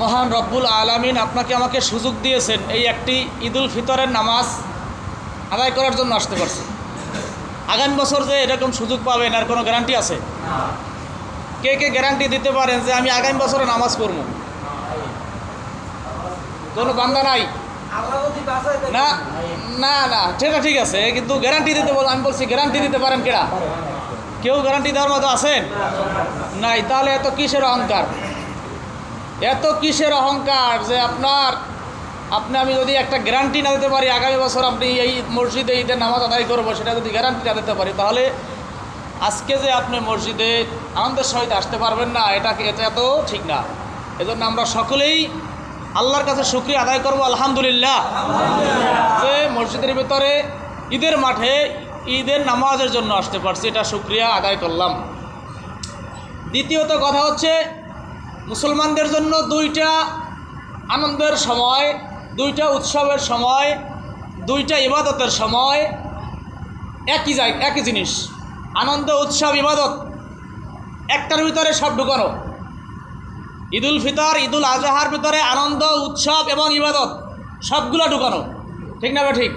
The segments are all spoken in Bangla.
মহান রব্বুল আলামিন আপনাকে আমাকে সুযোগ দিয়েছেন এই একটি ঈদুল ফিতরের নামাজ আদায় করার জন্য আসতে পারছেন আগামী বছর যে এরকম সুযোগ পাবেন, আর কোনো গ্যারান্টি আছে? কে কে গ্যারান্টি দিতে পারেন যে আমি আগামী বছরে নামাজ পড়ব? কোনো বান্দা নাই? না না না সেটা ঠিক আছে, কিন্তু গ্যারান্টি দিতে বল আমি বলছি গ্যারান্টি দিতে পারেন কেরা কেউ গ্যারান্টি দেওয়ার মতো আছেন? নাই, তাহলে এত কিসের অহংকার? এত কিসের অহংকার যে আপনার আপনি আমি যদি একটা গ্যারান্টি না দিতে পারি আগামী বছর আপনি এই মসজিদে ঈদের নামাজ আদায় করব সেটা যদি গ্যারান্টি না দিতে পারি তাহলে আজকে যে আপনি মসজিদে আনন্দের সহিত আসতে পারবেন না এটা এটা এত ঠিক না। এজন্য আমরা সকলেই আল্লাহর কাছে শুক্রিয়া আদায় করব আলহামদুলিল্লাহ। যে মসজিদের ভিতরে ঈদের মাঠে ঈদের নামাজের জন্য আসতে পারছি এটা শুক্রিয়া আদায় করলাম। দ্বিতীয়ত কথা হচ্ছে মুসলমানদের জন্য দুইটা আনন্দের সময় দুইটা উৎসবের সময় দুইটা ইবাদতের সময় একই যায় একই জিনিস। আনন্দ উৎসব ইবাদত একটার ভিতরে সব ঢুকানো। ঈদুল ফিতর ঈদুল আজহার ভিতরে আনন্দ উৎসব এবং ইবাদত সবগুলো ঢুকানো। ঠিক না ঠিক।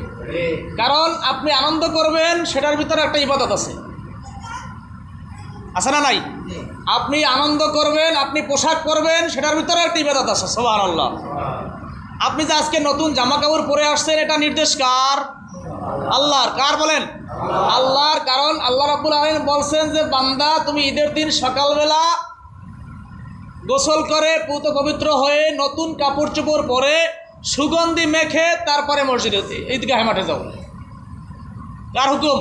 কারণ আপনি আনন্দ করবেন সেটার ভিতরে একটা ইবাদত আছে। আছে না নাই? আপনি আনন্দ করবেন, আপনি পোশাক করবেন সেটার ভিতরে একটা ইবাদত আছে সোহান আল্লাহ আপনি যে আজকে নতুন জামা কাপড় পরে আসছেন, এটা নির্দেশ কার? আল্লাহর। কার বলেন? আল্লাহর, কারণ আল্লাহ রাবুল আলম বলছেন যে, বান্দা, তুমি ঈদের দিন সকালবেলা গোসল করে, পুত পবিত্র হয়ে নতুন কাপড় চোপড় পরে সুগন্ধি মেখে তারপরে মসজিদে ঈদগাহে মাঠে যাও। কার হুকুম?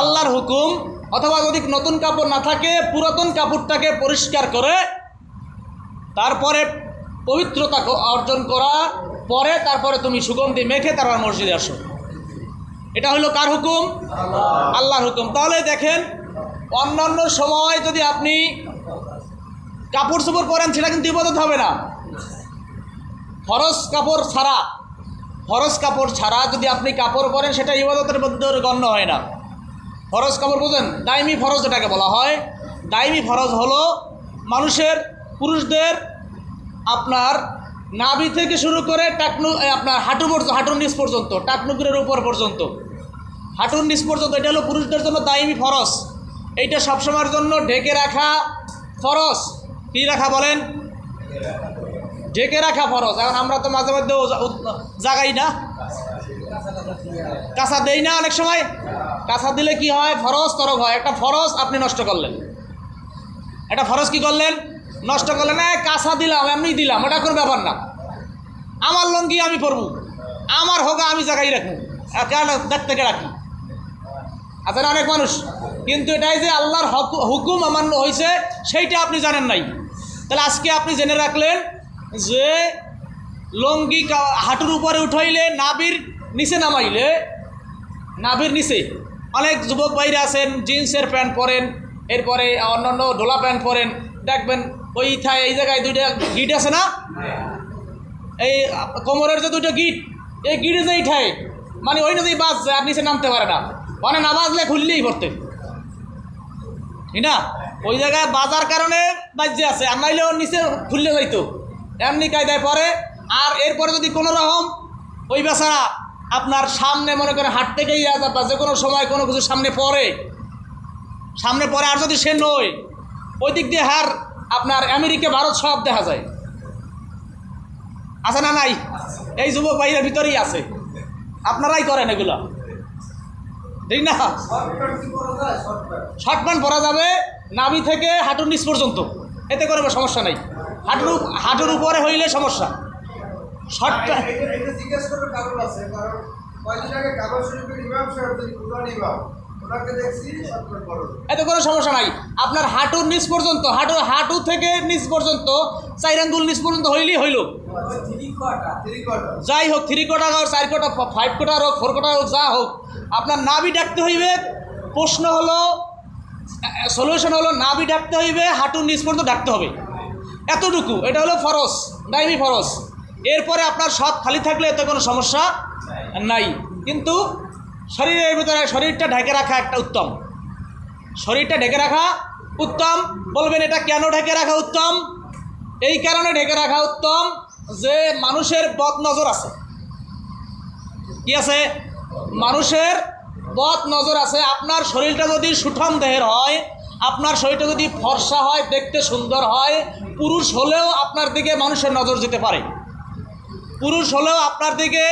আল্লাহর হুকুম। অথবা যদি নতুন কাপড় না থাকে পুরাতন কাপড়টাকে পরিষ্কার করে তারপরে পবিত্রতা অর্জন করা পরে তারপরে তুমি সুগন্ধি মেখে তারপর মসজিদে আসো। এটা হলো কার হুকুম? আল্লাহর হুকুম। তাহলে দেখেন অন্যান্য সময় যদি আপনি কাপড় চোপড় পরেন সেটা কিন্তু ইবাদত হবে না। ফরজ কাপড় ছাড়া ফরজ কাপড় ছাড়া যদি আপনি কাপড় পরেন সেটা ইবাদতের মধ্যে গণ্য হয় না। ফরজ কাপড় বোঝেন? দাইমি ফরজ যেটাকে বলা হয়। দাইমি ফরজ হলো মানুষের পুরুষদের আপনার নাভি থেকে শুরু করে টাকনু আপনার হাঁটু পর্যন্ত হাঁটুর নিচ পর্যন্ত, টাকনুকুরের উপর পর্যন্ত। হাঁটুর নিচ পর্যন্ত, এটা হলো পুরুষদের জন্য দাইমি ফরজ। এইটা সবসময়ের জন্য ঢেকে রাখা ফরজ। কী রাখা বলেন? ঢেকে রাখা ফরজ। এখন আমরা তো মাঝে মধ্যে জাগাই না। কাঁচা দেই না অনেক সময়। কাঁচা দিলে কি হয়? ফরজ তরক হয়। একটা ফরজ আপনি নষ্ট করলেন। একটা ফরজ কি করলেন? নষ্ট করলেন। না কাঁচা দিলাম, এমনি দিলাম। ওটা কোনো ব্যাপার না। আমার লঙ্গি আমি পরবো। আমার হোগা আমি জায়গায় রাখব। কেন দেখতে কে রাখি। আছে অনেক মানুষ। কিন্তু এটাই যে আল্লাহর হকু- হুকুম অমান্য হয়েছে সেইটা আপনি জানেন নাই। তাহলে আজকে আপনি জেনে রাখলেন যে লঙ্গি হাঁটুর উপরে উঠাইলে নাবির নিচে নামাইলে, নাভির নিচে অনেক যুবক ভাইরা আছেন, জিন্সের প্যান্ট পরেন, এরপরে অন্যান্য ডোলা প্যান্ট পরেন। দেখবেন ওই থায় এই জায়গায় দুইটা গিট আছে না? এই কোমরের যে দুটো গিট, এই গিটে যে ঠায় মানে ওই নদী বাস যায়, আর নিচে নামতে পারে না। মানে না বাজলে খুললেই পড়তে। ঠিক না? ওই জায়গায় বাজার কারণে বাজ্যে আছে, আর ওর নিচে খুললে যাইতো। এমনি কায়দায় পরে, আর এরপরে যদি কোনো রকম ওই বেচারা আপনার সামনে মনে করে হাঁটতে গিয়ে বা যে কোনো সময় কোনো কিছু সামনে পড়ে। সামনে পড়ে, আর যদি সে নয়, ওই দিক দিয়ে হার, আপনার আমেরিকা, ভারত সব দেখা যায়। আছে না নাই? এই যুবক ভাইয়ের ভিতরেই আছে। আপনারাই করেন এগুলো। ঠিক না? শর্ট প্যান্ট পরা যাবে নাভি থেকে হাঁটুর নিচ পর্যন্ত। এতে করে সমস্যা নেই। হাঁটুর হাঁটুর উপরে হইলে সমস্যা। প্যান্ট এটা- এটা জিজ্ঞেস করার কারণ আছে, কারণ কয়েকদিন আগে কাবা শরীফের ইমাম সাহেব, যিনি প্রধান ইমাম, ওনাকে দেখছি সরকার বড়। এতে কোনো সমস্যা নাই। আপনার হাঁটুর নিচ পর্যন্ত হাঁটু হাঁটু থেকে নিচ পর্যন্ত চার আঙ্গুল নিচ পর্যন্ত হইলেই হইল। যাই হোক থ্রি কোটা হোক চার কোটা ফাইভ কোটার হোক ফোর কোটার হোক যা হোক আপনার নাভি ডাকতে হইবে প্রশ্ন হলো সলিউশন হলো নাভি ডাকতে হইবে হাঁটুর নিচ পর্যন্ত ডাকতে হবে। এতটুকু এটা হলো ফরজ দাইমি ফরজ। এরপরে আপনার সব খালি থাকলে এতে কোনো সমস্যা নাই। কিন্তু শরীরের ভিতরে শরীরটা ঢেকে রাখা একটা উত্তম। শরীরটা ঢেকে রাখা উত্তম। বলবেন এটা কেন ঢেকে রাখা উত্তম? এই কারণে ঢেকে রাখা উত্তম যে মানুষের বদ নজর আছে। কি আছে? মানুষের বদ নজর আছে। আপনার শরীরটা যদি সুঠম দেহের হয়, আপনার শরীরটা যদি ফর্সা হয়, দেখতে সুন্দর হয়, পুরুষ হলেও আপনার দিকে মানুষের নজর যেতে পারে। পুরুষ হলেও আপনার দিকে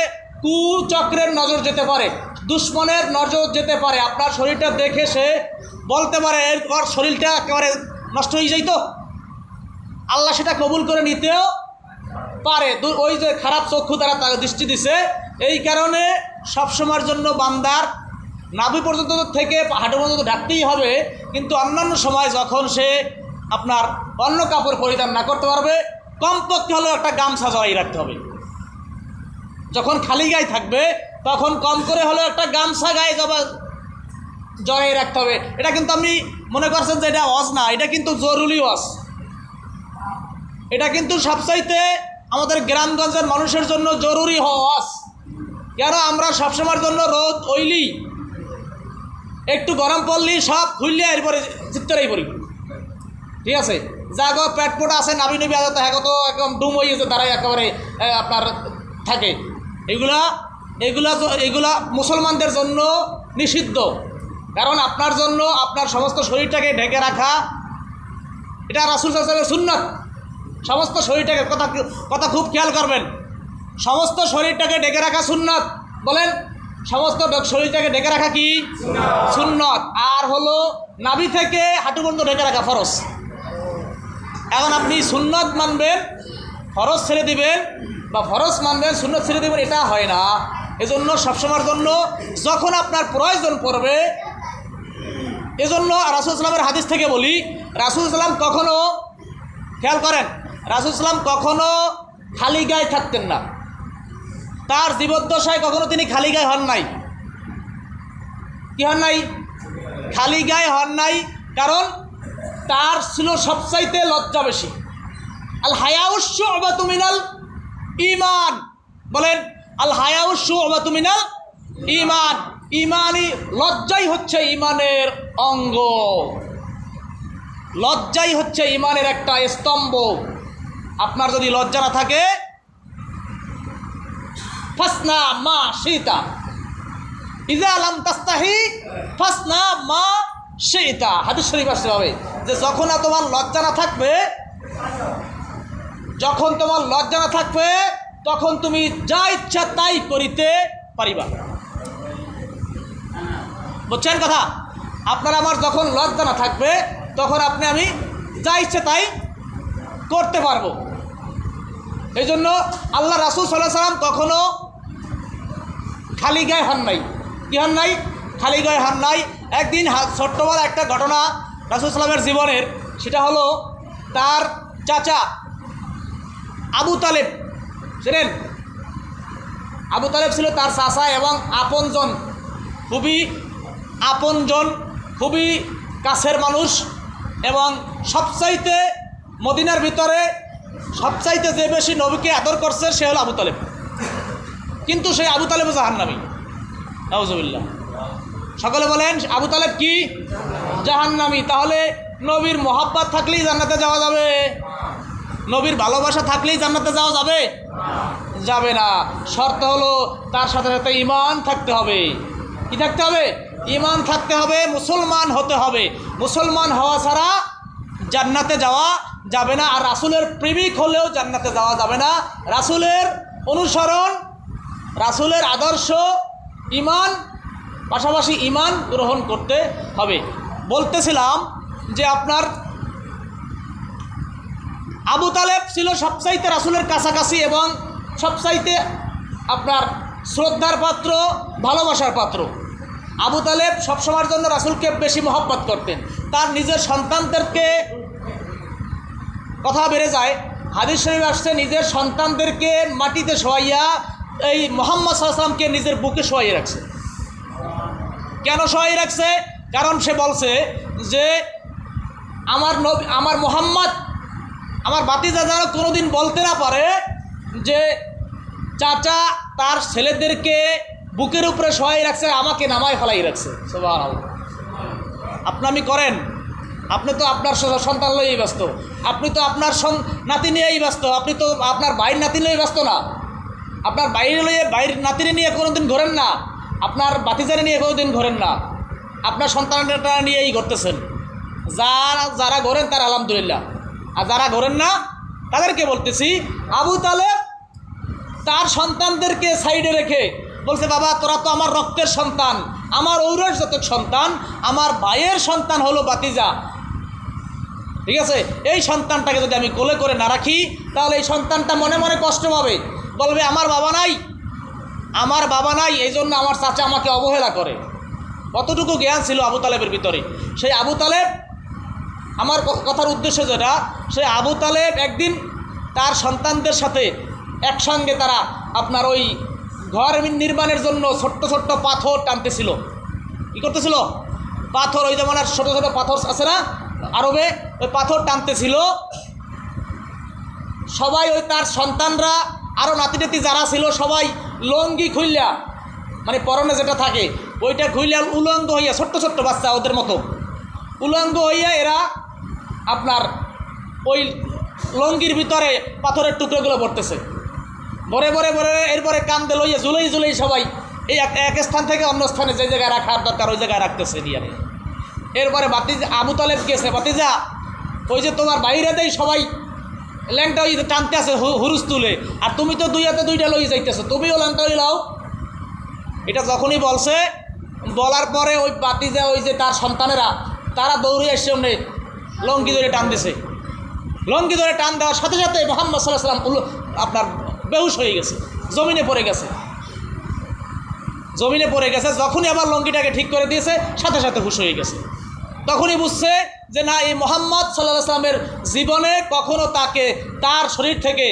কুচক্রের নজর যেতে পারে, দুশ্মনের নজর যেতে পারে। আপনার শরীরটা দেখে সে বলতে পারে এরপর শরীরটা একেবারে নষ্ট হয়ে যাইতো। আল্লাহ সেটা কবুল করে নিতেও পারে। ওই যে খারাপ চক্ষু তারা তাকে দৃষ্টি দিছে, এই কারণে সবসময়ের জন্য বান্দার নাভি পর্যন্ত থেকে হাঁটু পর্যন্ত ঢাকতেই হবে। কিন্তু অন্যান্য সময় যখন সে আপনার অন্য কাপড় পরিধান না করতে পারবে, কমপক্ষে হলেও একটা গামছা জড়াই রাখতে হবে। যখন খালি গায়ে থাকবে, তখন কম করে হলেও একটা গামছা গায়ে জবা জড়াই রাখতে হবে। এটা কিন্তু আপনি মনে করছেন যে এটা অজ না, এটা কিন্তু জরুরি অজ এটা কিন্তু সবচাইতে আমাদের গ্রামগঞ্জের মানুষের জন্য জরুরি হওয়াস কেন? আমরা সবসময়ের জন্য রোদ ওইলি। একটু গরম পড়লি, সব খুললে এরপরে চিত্তরাই পড়ি। ঠিক আছে? যা গো পেট পোটা আছে নাবি নবী হ্যাঁ তো একদম ডুম হয়ে গেছে তারাই একেবারে আপনার থাকে। এগুলা এগুলা এগুলা মুসলমানদের জন্য নিষিদ্ধ। কারণ আপনার জন্য আপনার সমস্ত শরীরটাকে ঢেকে রাখা এটা রাসুল সাল্লামের সুন্নত। সমস্ত শরীরটাকে কথা কথা খুব খেয়াল করবেন। সমস্ত শরীরটাকে ডেকে রাখা সুন্নত। বলেন সমস্ত শরীরটাকে ডেকে রাখা কি? সুন্নত। আর হলো নাভি থেকে হাঁটু পর্যন্ত ঢেকে রাখা ফরজ। এখন আপনি সুন্নত মানবেন ফরজ ছেড়ে দিবেন বা ফরজ মানবেন শূন্য ছেড়ে দিবেন, এটা হয় না। এজন্য সবসময়ের জন্য যখন আপনার প্রয়োজন পড়বে, এজন্য রাসুল ইসলামের হাদিস থেকে বলি, রাসুল ইসলাম কখনো, খেয়াল করেন, রাসুল ইসলাম কখনো খালি গায়ে থাকতেন না। তার জীবদ্দশায় কখনো তিনি খালি গায়ে হন নাই। কি হন নাই? খালি গায়ে হন নাই, কারণ তার ছিল সবচাইতে লজ্জা বেশি। আল হায়াউস্য অবাতুমিনাল ইমান। বলেন, আল হায়াউস্য অবাতুমিনাল ইমান। ইমানই লজ্জাই হচ্ছে ইমানের অঙ্গ। লজ্জাই হচ্ছে ইমানের একটা স্তম্ভ। আপনার যদি লজ্জা না থাকে, ফাসনা মা সীতা ইজা আলাম তাস্তাহি, ফাসনা মা সীতা হাদিস শরীফ আসতে হবে যে যখন তোমার লজ্জা না থাকবে যখন তোমার লজ্জা না থাকবে, তখন তুমি যা ইচ্ছা তাই করিতে পারিবা। বুঝছেন কথা? আপনার আমার যখন লজ্জা না থাকবে, তখন আপনি আমি যা ইচ্ছে তাই করতে পারব। এই জন্য আল্লাহ রাসুল সাল্লাহ সাল্লাম কখনো খালি গায়ে হান নাই। কি হন নাই? খালি গায়ে হন নাই। একদিন ছোট্টবেলা একটা ঘটনা রাসুল সাল্লামের জীবনের, সেটা হলো তার চাচা আবু তালেব। ছিলেন আবু তালেব ছিল তার চাচা এবং আপনজন, খুবই আপনজন, খুবই কাছের মানুষ এবং সবচাইতে মদিনার ভিতরে সবচাইতে যে বেশি নবীকে আদর করছে সে হলো আবু তালেব। কিন্তু সেই আবু তালেব জাহান্নামি। নাউজুবিল্লাহ। সকলে বলেন, আবু তালেব কি? জাহান্নামি। তাহলে নবীর মোহাব্বত থাকলেই জান্নাতে যাওয়া যাবে। নবীর ভালোবাসা থাকলেই জান্নাতে যাওয়া যাবে? যাবে না। শর্ত হলো তার সাথে সাথে ইমান থাকতে হবে। কি থাকতে হবে? ইমান থাকতে হবে, মুসলমান হতে হবে। মুসলমান হওয়া ছাড়া জান্নাতে যাওয়া যাবে না। আর রাসুলের প্রেমিক হলেও জান্নাতে যাওয়া যাবে না। রাসুলের অনুসরণ, রাসুলের আদর্শ ইমান পাশাপাশি ইমান গ্রহণ করতে হবে। বলতেছিলাম যে আপনার আবু তালেব ছিল সবচাইতে রাসুলের কাছাকাছি এবং সবচাইতে আপনার শ্রদ্ধার পাত্র, ভালোবাসার পাত্র। আবু তালেব সবসময়ের জন্য রাসুলকে বেশি মহব্বত করতেন। তার নিজের সন্তানদেরকে কথা বেড়ে যায়, হাদিস শরীফ আসছে, নিজের সন্তানদেরকে মাটিতে শোয়াইয়া এই মোহাম্মদ সাল্লামকে নিজের বুকে শোয়াইয়ে রাখছে। কেন সহায় রাখছে? কারণ সে বলছে যে, আমার নবী, আমার মোহাম্মদ আমার বাতিজা যেন কোনোদিন বলতে না পারে যে চাচা তার ছেলেদেরকে বুকের উপরে সহায় রাখছে, আমাকে নামায় ফেলাই রাখছে। আপনি আমি করেন। আপনি তো আপনার সন্তান লইই ব্যস্ত। আপনি তো আপনার নাতি নিয়েই ব্যস্ত। আপনি তো আপনার বাইর নাতি নিয়েই ব্যস্ত না। আপনার বাইরে লইয়ে বাইর নাতিনে নিয়ে কোনোদিন ঘোরেন না। আপনার বাতিজারে নিয়ে কোনোদিন ঘোরেন না। আপনার সন্তানটা নিয়েই ঘুরতেছেন। যারা যারা ঘোরেন তার আলহামদুলিল্লাহ। আর যারা ঘোরেন না, তাদেরকে বলতেছি, আবু তালেব তার সন্তানদেরকে সাইডে রেখে বলছে, বাবা, তোরা তো আমার রক্তের সন্তান, আমার ঔরসজাতক সন্তান, আমার ভাইয়ের সন্তান হলো বাতিজা। ঠিক আছে? এই সন্তানটাকে যদি আমি কোলে করে না রাখি, তাহলে এই সন্তানটা মনে মনে কষ্ট পাবে। বলবে, আমার বাবা নাই, আমার বাবা নাই এই জন্য আমার চাচা আমাকে অবহেলা করে। কতটুকু জ্ঞান ছিল আবু তালেবের ভিতরে। সেই আবু তালেব আমার কথার উদ্দেশ্য যেটা, সে আবু তালেব একদিন তার সন্তানদের সাথে একসঙ্গে তারা আপনার ওই ঘর নির্মাণের জন্য ছোট্ট ছোট্ট পাথর টানতেছিল। কী করতেছিল? পাথর ওই যেমন আর ছোটো ছোটো পাথর আছে না? আরবে ওই পাথর টানতেছিল। সবাই ওই তার সন্তানরা আরও নাতিনাতি যারা ছিল, সবাই লঙ্গি খুললা মানে পরনে যেটা থাকে, ওইটা খুইলা উলঙ্গ হইয়া, ছোট্ট ছোট্ট বাচ্চা ওদের মতো, উলঙ্গ হইয়া এরা আপনার ওই লঙ্গির ভিতরে পাথরের টুকরোগুলো ভরতেছে। ভরে ভরে ভরে, এরপরে কান্দে লইয়ে জুলেই জুলেই সবাই এই এক স্থান থেকে অন্য স্থানে যে জায়গায় রাখার দরকার, ওই জায়গায় রাখতেছে দিয়ে এরপরে বাতি আবু তালেব গেছে। বাতিজা ওই যে তোমার বাইরে দেই সবাই, ল্যাংটা ওই টানতে আছে হুরুস তুলে। আর তুমি তো দুই হাতে দুইটা লই যাইতেছো, তুমিও ল্যাংটা ওই লাও। এটা যখনই বলছে, বলার পরে ওই বাতিজা ওই যে তার সন্তানেরা, তারা দৌড়ে এসে লঙ্গি ধরে টান দিছে। লঙ্গি ধরে টান দেওয়ার সাথে সাথে মোহাম্মদ সাল্লাহ সাল্লাম আপনার বেহুশ হয়ে গেছে, জমিনে পড়ে গেছে। জমিনে পড়ে গেছে, যখনই আবার লঙ্গিটাকে ঠিক করে দিয়েছে, সাথে সাথে হুশ হয়ে গেছে। তখনই বুঝছে যে না, এই মোহাম্মদ সাল্লাহ আসলামের জীবনে কখনো তাকে তার শরীর থেকে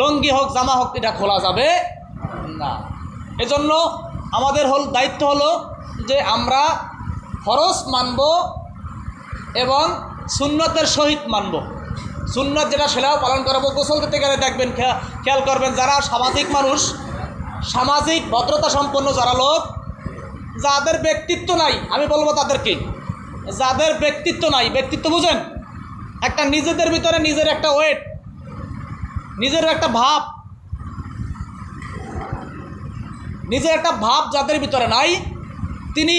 লঙ্গি হোক, জামা হোক, এটা খোলা যাবে না। এজন্য আমাদের হল দায়িত্ব হলো যে আমরা ফরজ মানব এবং সুন্নতের সহিত মানব। সুন্নত যেটা সেটাও পালন করাবো। গোসল করতে গেলে দেখবেন খেয়াল করবেন যারা সামাজিক মানুষ, সামাজিক ভদ্রতা সম্পন্ন যারা লোক, যাদের ব্যক্তিত্ব নাই, আমি বলব তাদেরকে, যাদের ব্যক্তিত্ব নাই, ব্যক্তিত্ব বুঝেন? একটা নিজেদের ভিতরে নিজের একটা ওয়েট নিজের একটা ভাব, নিজের একটা ভাব যাদের ভিতরে নাই, তিনি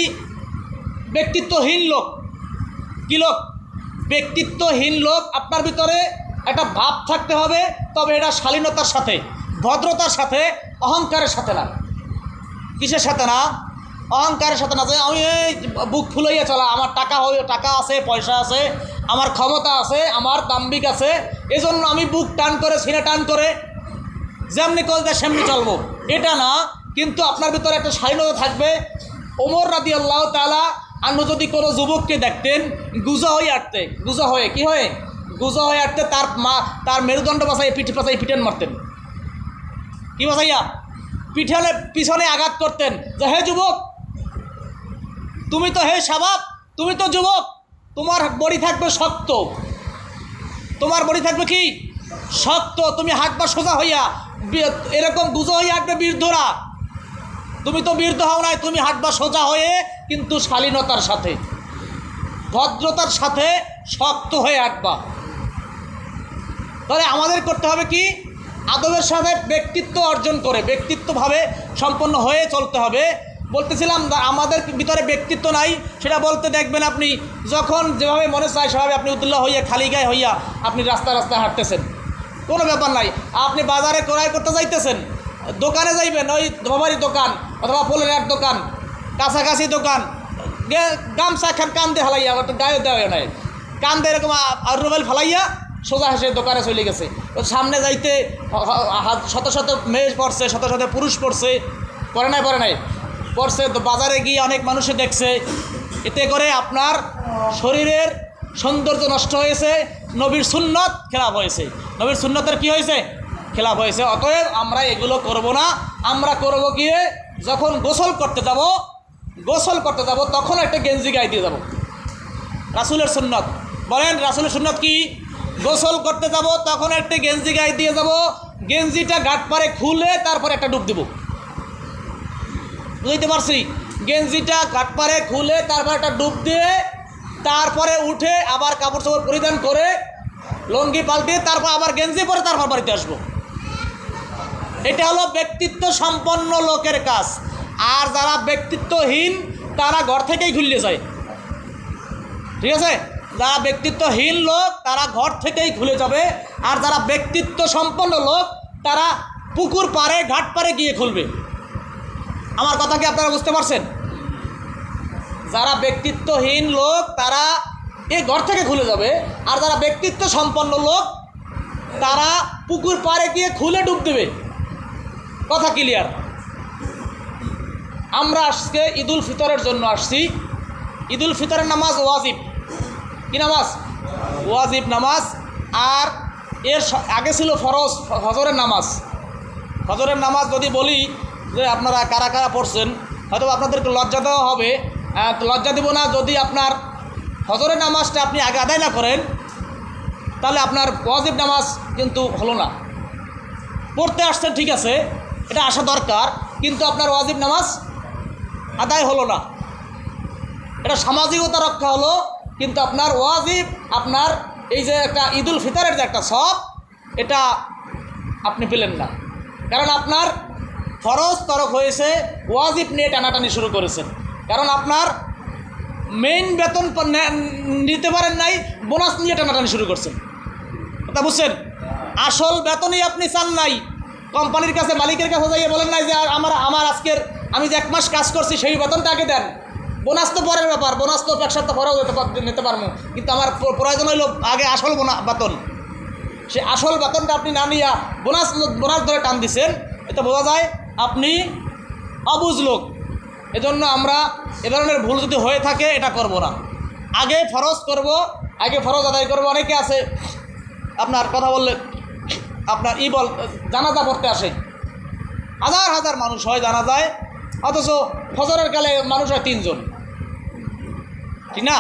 ব্যক্তিত্বহীন লোক। কী লোক? ব্যক্তিত্বহীন লোক আপনার ভিতরে একটা ভাব থাকতে হবে, তবে এটা শালীনতার সাথে, ভদ্রতার সাথে, অহংকারের সাথে না। কিসের সাথে না? অহংকারের সাথে না যে আমি এই বুক ফুলাইয়া চলা, আমার টাকা হয়ে, টাকা আছে, পয়সা আছে, আমার ক্ষমতা আছে, আমার দাম্বিক আছে, এজন্য আমি বুক টান করে, সিনে টান করে, যেমনি করতে সেমনি চলবো। এটা না, কিন্তু আপনার ভিতরে একটা স্বাধীনতা থাকবে। ওমর রাদি আল্লাহ তালা আন্ন যদি কোনো যুবককে দেখতেন, গুজা হয়ে আটতে, গুজা হয়ে, কি হয়ে? গুজা হয়ে আটতে তার মা, তার মেরুদণ্ড বাসাই পিঠে পাশাই পিটেন মারতেন। কি বাসাইয়া? পিছনে পিছনে আঘাত করতেন। যে, হে যুবক, তুমি তো হে স্বভাব তুমি তো যুবক, তোমার বডি থাকবে শক্ত। তোমার বডি থাকবে কি? শক্ত। তুমি হাত পা সোজা হইয়া এরকম গুজো হইয়া আসবে বীরধরা। তুমি তো বীরধ হও নাই, তুমি হাত পা সোজা হয়ে কিন্তু শালীনতার সাথে। ভদ্রতার সাথে শক্ত হয়ে আঁকবা তাহলে আমাদের করতে হবে কি? আদবের সাথে ব্যক্তিত্ব অর্জন করে, ব্যক্তিত্বভাবে সম্পন্ন হয়ে চলতে হবে। বলতেছিলাম আমাদের ভিতরে ব্যক্তিত্ব নাই, সেটা বলতে দেখবেন আপনি, যখন যেভাবে মনে চায় সেভাবে আপনি উদ্দুল্লাহ হইয়া, খালি গায়ে হইয়া আপনি রাস্তা রাস্তায় হাঁটতেছেন। কোনো ব্যাপার নাই, আপনি বাজারে ক্রয় করতে যাইতেছেন, দোকানে যাইবেন, ওই ধোবারি দোকান অথবা ফুলের এক দোকান কাছাকাছি দোকান। গামছা খান কান্দে হালাইয়া ওটা গায়ে দেওয়া নাই। কান্দে এরকম আর রুবেল ফালাইয়া সোজা হেসে দোকানে চলে গেছে। ও সামনে যাইতে শত শত মেয়ে পড়ছে, শত শত পুরুষ পড়ছে। পরে নাই পরে নাই। পড়ছে তো বাজারে গিয়ে অনেক মানুষে দেখছে। এতে করে আপনার শরীরের সৌন্দর্য নষ্ট হয়েছে, নবীর সুন্নত খেলাপ হয়েছে। নবীর সুন্নতের কি হয়েছে? খেলাপ হয়েছে। অতএব আমরা এগুলো করব না। আমরা করব গিয়ে যখন গোসল করতে যাব গোসল করতে যাব তখন একটা গেঞ্জি গায়ে দিয়ে যাব। রাসুলের সুন্নত। বলেন, রাসুলের সুন্নত কি? গোসল করতে যাব, তখন একটা গেঞ্জি গায়ে দিয়ে যাব, গেঞ্জিটা গাট পারে খুলে তারপরে একটা ডুব দেব। বুঝতে পারছি? গেঞ্জিটা গাট পারে খুলে তারপর একটা ডুব দিয়ে তারপরে উঠে আবার কাপড় চাপড় পরিধান করে লঙ্গি পাল্টে তারপর আবার গেঞ্জি পরে তারপর বাড়িতে আসব। এটা হলো ব্যক্তিত্ব সম্পন্ন লোকের কাজ। আর যারা ব্যক্তিত্বহীন, তারা ঘর থেকেই খুললে যায়। ঠিক আছে? যারা ব্যক্তিত্বহীন লোক, তারা ঘর থেকেই খুলে যাবে। আর যারা ব্যক্তিত্ব সম্পন্ন লোক, তারা পুকুর পাড়ে, ঘাট পাড়ে গিয়ে খুলবে। আমার কথা কি আপনারা বুঝতে পারছেন? যারা ব্যক্তিত্বহীন লোক, তারা এই ঘর থেকে খুলে যাবে। আর যারা ব্যক্তিত্ব সম্পন্ন লোক, তারা পুকুর পাড়ে গিয়ে খুলে ডুব দেবে। কথা ক্লিয়ার আমরা আজকে ঈদুল ফিতরের জন্য আসছি। ঈদুল ফিতরের নামাজ ওয়াজিব। কি নামাজ? ওয়াজিব নামাজ। আর এর আগে ছিল ফরজ হজরের নামাজ। হজরের নামাজ যদি বলি যে আপনারা কারা কারা পড়ছেন হয়তো আপনাদেরকে লজ্জা দেওয়া হবে। লজ্জা দেবো না, যদি আপনার হজরের নামাজটা আপনি আগে আদায় না করেন, তাহলে আপনার ওয়াজিব নামাজ কিন্তু হলো না। পড়তে আসছেন, ঠিক আছে, এটা আসা দরকার, কিন্তু আপনার ওয়াজিব নামাজ আদায় হলো না। এটা সামাজিকতা রক্ষা হলো, কিন্তু আপনার ওয়াজিব, আপনার এই যে একটা ঈদুল ফিতরের যে একটা সব, এটা আপনি পেলেন না। কারণ আপনার ফরজ তরক হয়েছে, ওয়াজিব নিয়ে টানাটানি শুরু করেছেন। কারণ আপনার মেইন বেতন নিতে পারেন নাই বোনাস নিয়ে টানাটানি শুরু করছেন। তা বুঝছেন? আসল বেতনই আপনি চান নাই। কোম্পানির কাছে, মালিকের কাছে যাইয়ে বলেন নাই যে, আমার আমার আজকের আমি যে এক মাস কাজ করছি, সেই বেতনটা আগে দেন। বোনাস তো পরের ব্যাপার, বোনাস তো এক সপ্তাহ পরেও নিতে পারব। কিন্তু আমার প্র- প্রয়োজন হইল আগে আসল বোনা বেতন। সে আসল বেতনটা আপনি না নিয়া বোনাস বোনাস ধরে টান দিচ্ছেন এটা বোঝা যায় আপনি অবুজ লোক। এজন্য আমরা এ ধরনের ভুল যদি হয়ে থাকে, এটা করব না। আগে ফরজ করব, আগে ফরজ আদায় করব। অনেকে আছে, আপনার কথা বললে আপনার ই বল জানাজা পড়তে আসে। হাজার হাজার মানুষ হয় জানা যায় অথচ ফজরের কালে মানুষ হয় তিনজন। ঠিক না?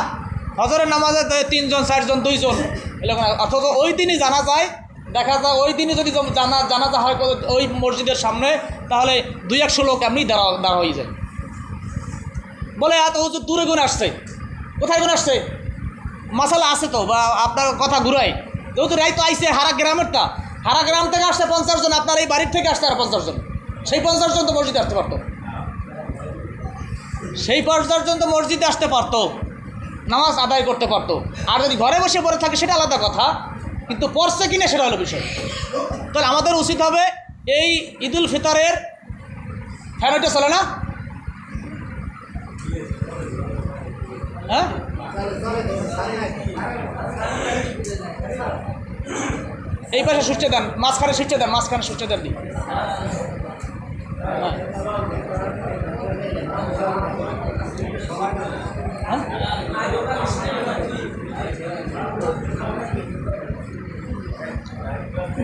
হজরের নামাজে তিনজন, চারজন, দুইজন, এরকম। অথচ ওই দিনই জানা যায় দেখা যায় ওই দিনই যদি জানা জানাজা হয় ওই মসজিদের সামনে, তাহলে দুই একশো লোক এমনি দাঁড়া দাঁড়া হয়ে যায়। বলে, এত হুজুর দূরে গুণ আসছে। কোথায় গুণ আসছে? মাসালা আছে তো, বা আপনার কথা ঘুরাই যেহেতু রাই তো আইসে হারা গ্রামেরটা। হারা গ্রাম থেকে আসছে পঞ্চাশ জন, আপনার এই বাড়ির থেকে আসছে আর পঞ্চাশ জন। সেই পঞ্চাশ জন তো মসজিদে আসতে পারতো। সেই পঞ্চাশ জন তো মসজিদে আসতে পারতো, নামাজ আদায় করতে পারতো। আর যদি ঘরে বসে পড়ে থাকে সেটা আলাদা কথা, কিন্তু পড়ছে কিনা সেটা হলো বিষয়। তাহলে আমাদের উচিত হবে এই ঈদুল ফিতরের ফ্যানটা চলে না? হ্যাঁ? এই পাশে সুচ্ছে দেন, মাঝখানে সুচ্ছে দেন, মাঝখানে সুচ্ছে দেন হ্যাঁ।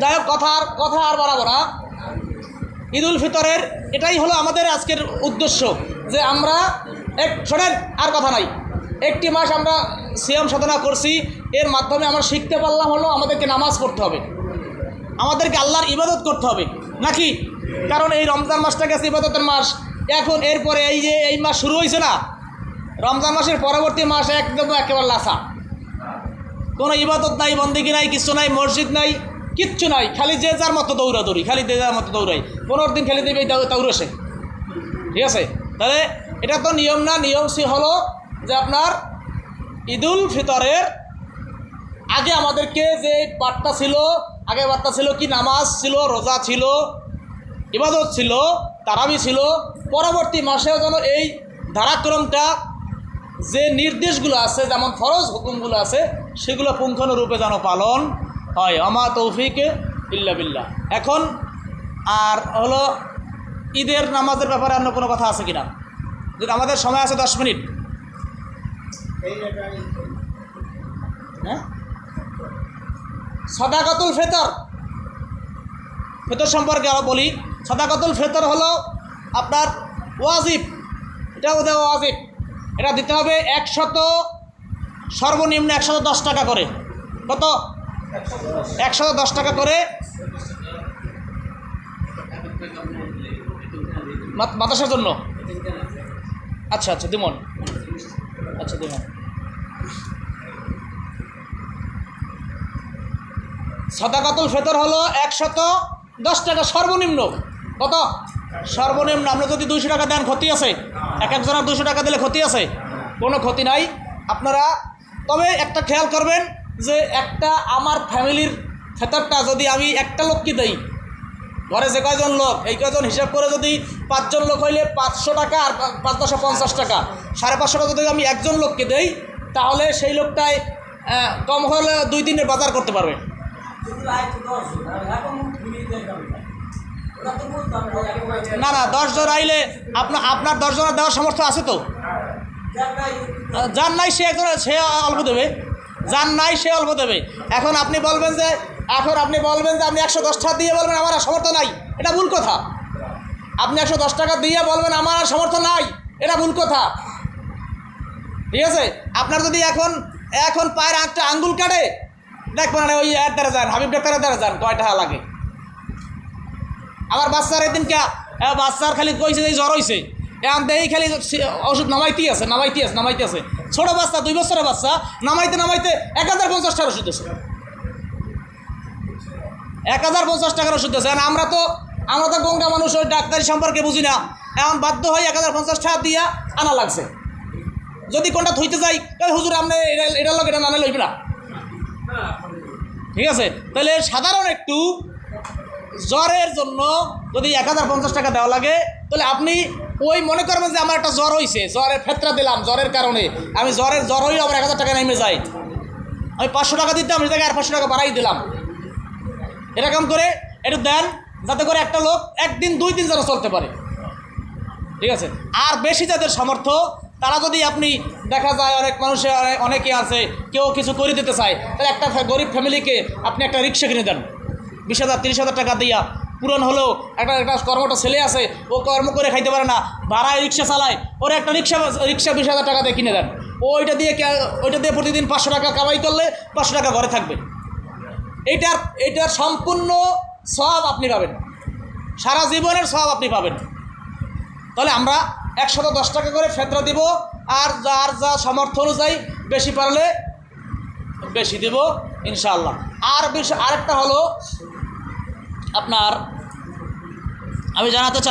যাই হোক, কথা আর কথা আর বাড়াবো না। ঈদুল ফিতরের এটাই হলো আমাদের আজকের উদ্দেশ্য যে আমরা এক শোনেন, আর কথা নাই। একটি মাস আমরা সিয়াম সাধনা করছি, এর মাধ্যমে আমরা শিখতে পারলাম হলো আমাদেরকে নামাজ পড়তে হবে। আমাদেরকে আল্লাহর ইবাদত করতে হবে। নাকি? কারণ এই রমজান মাসটা গেছে ইবাদতের মাস। এখন এরপরে এই যে এই মাস শুরু হয়েছে না, রমজান মাসের পরবর্তী মাস একদম একেবারে লাসা। কোনো ইবাদত নাই, বন্দিগি নাই, কিছু নাই, মসজিদ নাই, কিচ্ছু নাই, খালি যে যার মতো দৌড়াদৌড়ি, খালি যে যার মতো দৌড়াই। পনেরো দিন খালি দেবে দৌড়েছে ঠিক আছে? তাহলে এটা তো নিয়ম না, নিয়ম সে হলো যে আপনার ঈদুল ফিতরের আগে আমাদেরকে যে বার্তা ছিল আগে বার্তা ছিল কি, নামাজ ছিল, রোজা ছিল, ইবাদত ছিল তারাবি ছিল, পরবর্তী মাসেও যেন এই ধারাক্রমটা যে নির্দেশগুলো আছে, যেমন ফরজ হুকুমগুলো আছে, সেগুলো পুঙ্খানুরূপে যেন পালন হয়। অমা তৌফিকে ইল্লা বিল্লাহ। এখন, আর হলো, ঈদের নামাজের ব্যাপারে অন্য কোনো কথা আছে কিনা? যদি আমাদের সময় আছে দশ মিনিট। হ্যাঁ? সদাকতুল ফেতর। ফেতর সম্পর্কে আরও বলি। সদাকতুল ফেতর হলো আপনার ওয়াজিব। এটা ওদের ওয়াজিব। এটা দিতে হবে একশত সর্বনিম্ন একশত দশ টাকা করে। কত? একশত দশ টাকা করে। বাতাসের জন্য? আচ্ছা আচ্ছা দিমন। আচ্ছা দিমন। সদাকাতুল ফেতর হলো একশত দশ টাকা সর্বনিম্ন। কত? সর্বনিম্ন আপনি যদি দুশো টাকা দেন, ক্ষতি আছে। এক একজনের দুশো টাকা দিলে ক্ষতি আছে। কোনো ক্ষতি নাই। আপনারা, তবে একটা খেয়াল করবেন যে একটা আমার ফ্যামিলির ফেতরটা যদি আমি একটা লোককে দেই, ঘরে যে কয়জন লোক, এই কয়জন হিসাব করে যদি পাঁচজন লোক হইলে পাঁচশো টাকা আর পাঁচ দশশো পঞ্চাশ টাকা। সাড়ে পাঁচশো টাকা যদি আমি একজন লোককে দেই, তাহলে সেই লোকটায় কম হলে দুই দিনের বাজার করতে পারবে। না না দশজন আইলে আপনার আপনার দশজনের দেওয়ার সামর্থ্য আছে তো। যার নাই সে একজন, সে অল্প দেবে। যার নাই সে অল্প দেবে। এখন আপনি বলবেন যে, এখন আপনি বলবেন যে আপনি একশো দশ টাকা দিয়ে বলবেন, আমার আর সামর্থ্য নাই। এটা ভুল কথা। আপনি একশো দশ টাকা দিয়ে বলবেন, আমার আর সামর্থ্য নাই। এটা ভুল কথা। ঠিক আছে? আপনার যদি এখন এখন পায়ের একটা আঙ্গুল কাটে দেখবেন না ওই এর দ্বারা যান হাবিব ডাক্তারের দ্বারা যান কয় টাকা লাগে? আমার বাচ্চার এদিন কে বাচ্চার খালি কইছে যে জ্বর হয়েছে এখন দেখি খালি ওষুধ নামাইতেই আছে নামাইতে আছে নামাইতে আছে। ছোট বাচ্চা, দুই বছরের বাচ্চা, নামাইতে নামাইতে এক হাজার পঞ্চাশ টাকার ওষুধ আছে এক হাজার পঞ্চাশ টাকার ওষুধ আছে আমরা তো আমরা তো গঙ্গা মানুষ, ওই ডাক্তারি সম্পর্কে বুঝি না। এখন বাধ্য হয়ে এক হাজার পঞ্চাশ টাকা দিয়া আনা লাগছে। যদি কোনটা থইতে যাই হুজুর আপনি এটা এটার লোক এটা নানা লইবে না। ঠিক আছে? তাহলে সাধারণ একটু জ্বরের জন্য যদি এক হাজার পঞ্চাশ টাকা দেওয়া লাগে, তাহলে আপনি ওই মনে করবেন যে আমার একটা জ্বর হয়েছে জ্বরের ফেতরা দিলাম, জ্বরের কারণে। আমি জ্বরের জ্বর হয়ে আমার এক হাজার টাকা নেমে যাই আমি পাঁচশো টাকা দিতাম জায়গায় আর পাঁচশো টাকা বাড়াই দিলাম। এরকম করে একটু দেন, যাতে করে একটা লোক একদিন, দুই দিন যেন চলতে পারে। ঠিক আছে? আর বেশি যাদের সামর্থ্য তারা যদি আপনি দেখা যায় অনেক মানুষের অনেক আছে, কেউ কিছু করে দিতে চায়, তাহলে একটা গরিব ফ্যামিলিকে আপনি একটা রিক্সা কিনে দেন। বিশ হাজার, তিরিশ হাজার টাকা দিয়া। পূরণ হলেও একটা একটা কর্মটা ছেলে আছে, ও কর্ম করে খাইতে পারে না, ভাড়ায় রিক্সা চালায়, ওর একটা রিক্সা রিক্সা বিশ হাজার টাকা দিয়ে কিনে দেন। ওইটা দিয়ে ওইটা দিয়ে প্রতিদিন পাঁচশো টাকা কামাই করলে পাঁচশো টাকা ঘরে থাকবে। এইটার এইটার সম্পূর্ণ সব আপনি পাবেন। সারা জীবনের সব আপনি পাবেন। তাহলে আমরা একশত দশ টাকা করে ফেতরা দিব, আর যার যা সামর্থ্য অনুযায়ী বেশি পারলে বেশি দিব ইনশাল্লাহ আর বেশি আরেকটা হলো আপনার, আমি জানাতে চাই